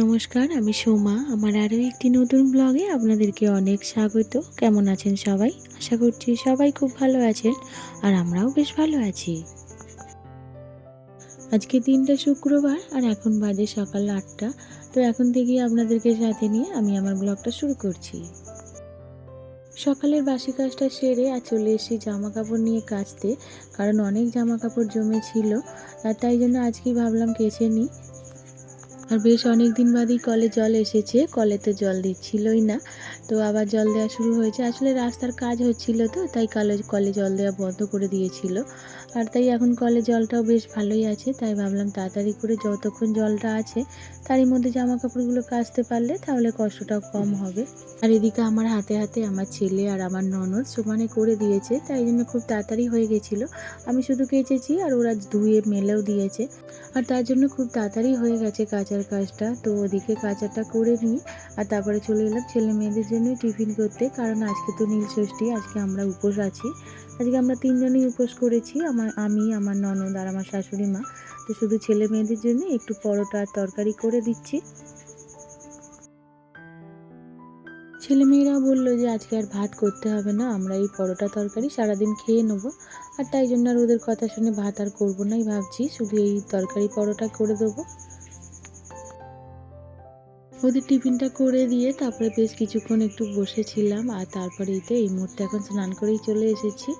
নমস্কার, আমি সোমা। আমার আরও একটি নতুন ব্লগে আপনাদেরকে অনেক স্বাগত। কেমন আছেন সবাই? আশা করছি সবাই খুব ভালো আছেন আর আমরাও বেশ ভালো আছি। আজকে দিনটা শুক্রবার আর এখন বাজে সকাল আটটা। তো এখন থেকেই আপনাদেরকে সাথে নিয়ে আমি আমার ব্লগটা শুরু করছি। সকালের বাসি কাজটা সেরে আর চলে এসেছি জামা কাপড় নিয়ে কাচতে, কারণ অনেক জামা কাপড় জমে ছিল তাই জন্য আজকেই ভাবলাম কেচে নিই। আর বেশ অনেক দিন বাদেই কলে জল এসেছে, কলে তো জল দিচ্ছিলই না। তো আবার জল দেওয়া শুরু হয়েছে। আসলে রাস্তার কাজ হচ্ছিল তো, তাই কলে কলে জল দেওয়া বন্ধ করে দিয়েছিল। আর তাই এখন কলে জলটাও বেশ ভালোই আছে, তাই ভাবলাম তাড়াতাড়ি করে যতক্ষণ জলটা আছে, তারই মধ্যে জামা কাপড়গুলো কাচতে পারলে তাহলে কষ্টটাও কম হবে। আর এদিকে আমার হাতে হাতে আমার ছেলে আর আমার ননদ সমানে করে দিয়েছে, তাই জন্য খুব তাড়াতাড়ি হয়ে গেছিল। আমি শুধু কেচেছি আর ওরা ধুয়ে মেলেও দিয়েছে। আর তার জন্য খুব তাড়াতাড়ি হয়ে গেছে কাচার কাজটা। তো ওদিকে কাচারটা করে নিই আর তারপরে চলে এলাম ছেলে মেয়েদের জন্য টিফিন করতে। কারণ আজকে তো নীল ষষ্ঠী, আজকে আমরা উপোস আছি। আজকে আমরা তিনজনই উপোস করেছি, আমার, আমি, আমার ননদ আর আমার শাশুড়ি মা। তো শুধু ছেলে মেয়েদের জন্য একটু পরোটা আর তরকারি করে দিচ্ছি। ছেলেমেয়েরা বলল যে, আজকে আর ভাত করতে হবে না, আমরা এই পরোটা তরকারি সারাদিন খেয়ে নেব। আর তাই জন্য আর ওদের কথা শুনে ভাত আর করব নাই ভাবছি। শুধু এই তরকারি পরোটা করে দেবো। ওদের টিফিনটা করে দিয়ে তারপরে বেশ কিছুক্ষণ একটু বসেছিলাম আর তারপরে তো এই মুহূর্তে এখন স্নান করেই চলে এসেছি।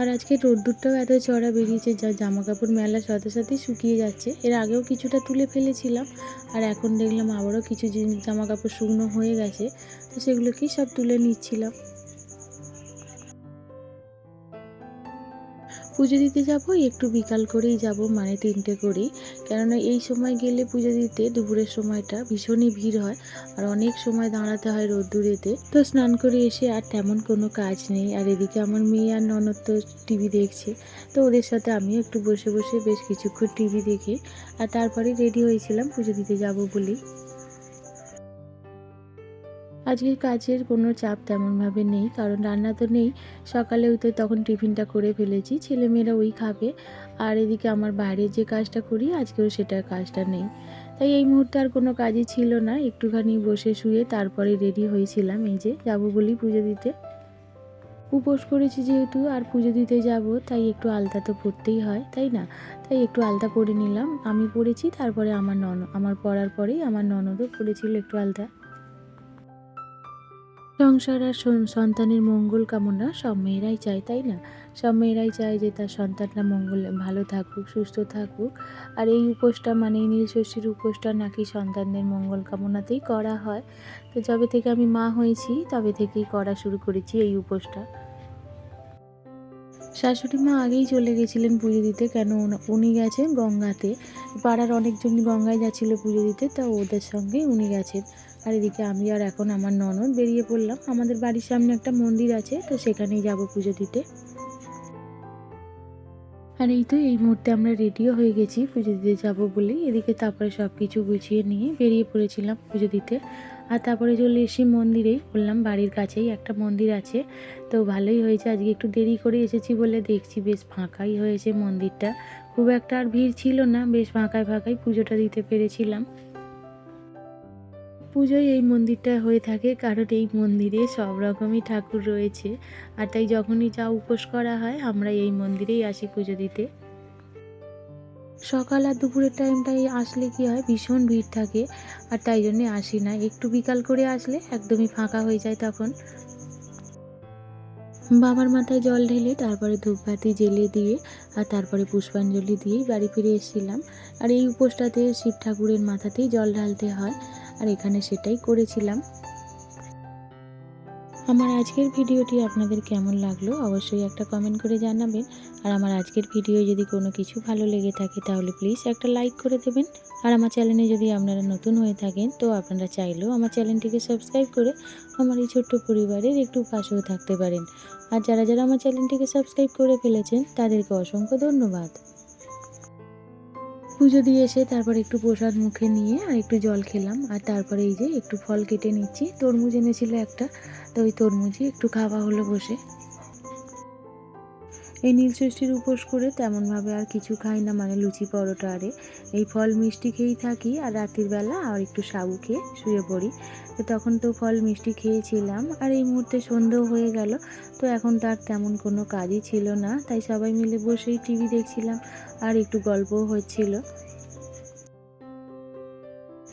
আর আজকে রোদ্দুরটাও এত চড়া বেরিয়েছে, যা জামা কাপড় মেলার সাথে সাথেই শুকিয়ে যাচ্ছে। এর আগেও কিছুটা তুলে ফেলেছিলাম আর এখন দেখলাম আবারও কিছু জিনিস জামা কাপড় শুকনো হয়ে গেছে, তো সেগুলোকেই সব তুলে নিচ্ছিলাম। পুজো দিতে যাব, একটু বিকাল করেই যাব মানে তিনটে করেই। কেননা এই সময় গেলে পুজো দিতে দুপুরের সময়টা ভীষণই ভিড় হয়, আর অনেক সময় দাঁড়াতে হয় রোদ্দুরেতে। তো স্নান করে এসে আর তেমন কোনো কাজ নেই, আর এদিকে আমার মেয়ে আর ননদ তো টিভি দেখছে। তো ওদের সাথে আমিও একটু বসে বসে বেশ কিছুক্ষণ টিভি দেখে, আর তারপরে রেডি হয়েছিলাম পুজো দিতে যাব বলেই। আজকে কাজের কোনো চাপ তেমনভাবে নেই, কারণ রান্না তো নেই। সকালে উঠে তখন টিফিনটা করে ফেলেছি, ছেলেমেয়েরা ওই খাবে। আর এদিকে আমার বাইরে যে কাজটা করি, আজকেও সেটা কাজটা নেই। তাই এই মুহূর্তে আর কোনো কাজই ছিল না, একটুখানি বসে শুয়ে তারপরে রেডি হয়েছিলাম। এই যে যাব বলি পুজো দিতে। উপোস করেছি যেহেতু, আর পুজো দিতে যাব, তাই একটু আলতা তো পরতেই হয়, তাই না? তাই একটু আলতা পরে নিলাম। আমি পরেছি, তারপরে আমার নন আমার পরার পরেই আমার ননদও পরেছিল একটু আলতা। সংসার আর সন্তানের মঙ্গল কামনা সব মেয়েরাই চায়, তাই না? সব মেয়েরাই চায় যে তার সন্তানরা মঙ্গল ভালো থাকুক, সুস্থ থাকুক। আর এই উপোসটা মানে নীল নীলষষ্ঠীর উপোসটা নাকি সন্তানদের মঙ্গল কামনাতেই করা হয়। তো যবে থেকে আমি মা হয়েছি, তবে থেকেই করা শুরু করেছি এই উপোসটা। শাশুড়ি মা আগেই চলে গেছিলেন পুজো দিতে, কেন উনি গেছেন গঙ্গাতে। পাড়ার অনেকজন গঙ্গায় যাচ্ছিল পুজো দিতে, তা ওদের সঙ্গে উনি গেছেন। আর এদিকে আমি আর এখন আমার ননদ বেরিয়ে পড়লাম। আমাদের বাড়ির সামনে একটা মন্দির আছে, তো সেখানেই যাব পুজো দিতে। আর এই তো এই মুহূর্তে আমরা রেডিও হয়ে গেছি, পুজো দিতে যাব বলেই। এদিকে তারপরে সব কিছু গুছিয়ে নিয়ে বেরিয়ে পড়েছিলাম পুজো দিতে। আর তারপরে চলে এসেছি মন্দিরেই বললাম, বাড়ির কাছেই একটা মন্দির আছে। তো ভালোই হয়েছে। আজকে একটু দেরি করে এসেছি বলে দেখছি বেশ ফাঁকাই হয়েছে মন্দিরটা। খুব একটা আর ভিড় ছিল না, বেশ ফাঁকায় ফাঁকায় পুজোটা দিতে পেরেছিলাম। পুজোয় এই মন্দিরটা হয়ে থাকে, কারণ এই মন্দিরে সব রকমই ঠাকুর রয়েছে। আর তাই যখনই যা উপোস করা হয়, আমরা এই মন্দিরেই আসি পুজো দিতে। সকাল আর দুপুরের টাইমটাই আসলে কি হয়, ভীষণ ভিড় থাকে। আর তাই জন্যে আসি না। একটু বিকাল করে আসলে একদমই ফাঁকা হয়ে যায় তখন। বাবার মাথায় জল ঢেলে তারপরে ধূপবাতি জেলে দিয়ে আর তারপরে পুষ্পাঞ্জলি দিয়েই বাড়ি ফিরে এসেছিলাম। আর এই উপোসটাতে শিব ঠাকুরের মাথাতেই জল ঢালতে হয়। আর এখানে সেটাই করেছিলাম। আমার আজকের ভিডিওটি আপনাদের কেমন লাগল অবশ্যই একটা কমেন্ট করে জানাবেন। আর আমার আজকের ভিডিও যদি কোনো কিছু ভালো লেগে থাকে তাহলে প্লিজ একটা লাইক করে দেবেন। আর আমার চ্যানেলে যদি আপনারা নতুন হয়ে থাকেন, তো আপনারা চাইলেও আমার চ্যানেলটিকে সাবস্ক্রাইব করে আমার এই ছোট্ট পরিবারের একটু পাশেও থাকতে পারেন। আর যারা যারা আমার চ্যানেলটিকে সাবস্ক্রাইব করে ফেলেছেন, তাদেরকে অসংখ্য ধন্যবাদ। পুজো দিয়ে এসে তারপর একটু প্রসাদ মুখে নিয়ে আর একটু জল খেলাম। আর তারপরে এই যে একটু ফল কেটে নিচ্ছি। তরমুজ এনেছিল একটা, তো ওই তরমুজই একটু খাওয়া হলো বসে। এই নীলষষ্ঠীর উপোস করে তেমনভাবে আর কিছু খাই না মানে লুচি পরোটা আরে। এই ফল মিষ্টি খেয়েই থাকি আর রাতের বেলা আর একটু সাবু খেয়ে শুয়ে পড়ি। তো তখন তো ফল মিষ্টি খেয়েছিলাম আর এই মুহূর্তে সন্ধেও হয়ে গেল, তো এখন তো আর তেমন কোনো কাজই ছিল না, তাই সবাই মিলে বসেই টিভি দেখছিলাম আর একটু গল্পও হচ্ছিল।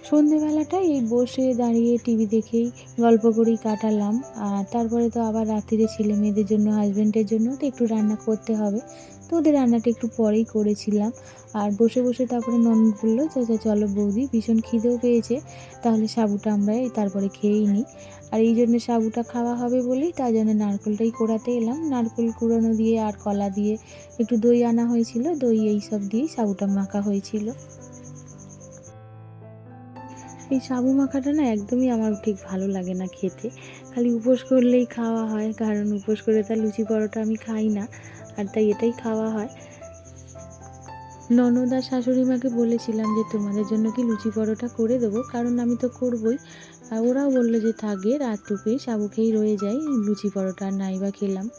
সন্ধেবেলাটা এই বসে দাঁড়িয়ে টিভি দেখেই গল্প করেই কাটালাম। আর তারপরে তো আবার রাত্রিরে ছেলে মেয়েদের জন্য হাজব্যান্ডের জন্য তো একটু রান্না করতে হবে। তো ওদের রান্নাটা একটু পরেই করেছিলাম। আর বসে বসে তারপরে ননদ বলল আচ্ছা চলো বৌদি, ভীষণ খিদেও পেয়েছে। তাহলে সাবুটা আমরা তারপরে খেয়েই নিই। আর এই জন্য সাবুটা খাওয়া হবে বলেই তার জন্য নারকেলটাই কোড়াতে এলাম। নারকেল কুড়ানো দিয়ে আর কলা দিয়ে একটু দই আনা হয়েছিল। দই এই সব দিয়েই সাবুটা মাখা হয়েছিল। এই সাবু মাখাটা না একদমই আমার ঠিক ভালো লাগে না খেতে। খালি উপোস করলেই খাওয়া হয়, কারণ উপোস করে তার লুচি পরোটা আমি খাই না, আর তাই এটাই খাওয়া হয়। ননদ আর শাশুড়ি মাকে বলেছিলাম যে, তোমাদের জন্য কি লুচি পরোটা করে দেবো? কারণ আমি তো করবই। আর ওরাও বলল যে, থাকে রাতটুকুই সাবু খেয়েই রয়ে যায় লুচি পরোটা নাই বা খেলাম।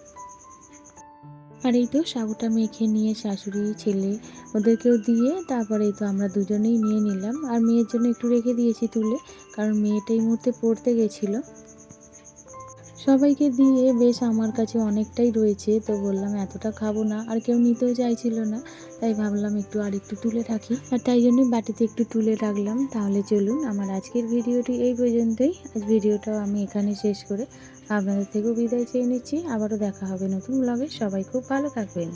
আর এই তো সাবুটা মেখে নিয়ে শাশুড়ি, ছেলে ওদেরকেও দিয়ে তারপরে এই তো আমরা দুজনেই নিয়ে নিলাম। আর মেয়ের জন্য একটু রেখে দিয়েছি তুলে, কারণ মেয়েটা এই মুহূর্তে পড়তে গেছিল। সবাইকে দিয়ে বেশ আমার কাছে অনেকটাই রয়েছে, তো বললাম এতটা খাব না, আর কেউ নিতেও চাইছিল না, তাই ভাবলাম একটু আর একটু তুলে রাখি। আর তাই জন্য বাটিতে একটু তুলে রাখলাম, তাহলে চলুন আমার আজকের ভিডিওটি এই পর্যন্তই। আজ ভিডিওটাও আমি এখানে শেষ করে আপনাদের থেকেও বিদায় চেয়ে নিচ্ছি, আবারও দেখা হবে নতুন ব্লগে সবাই খুব ভালো থাকবেন।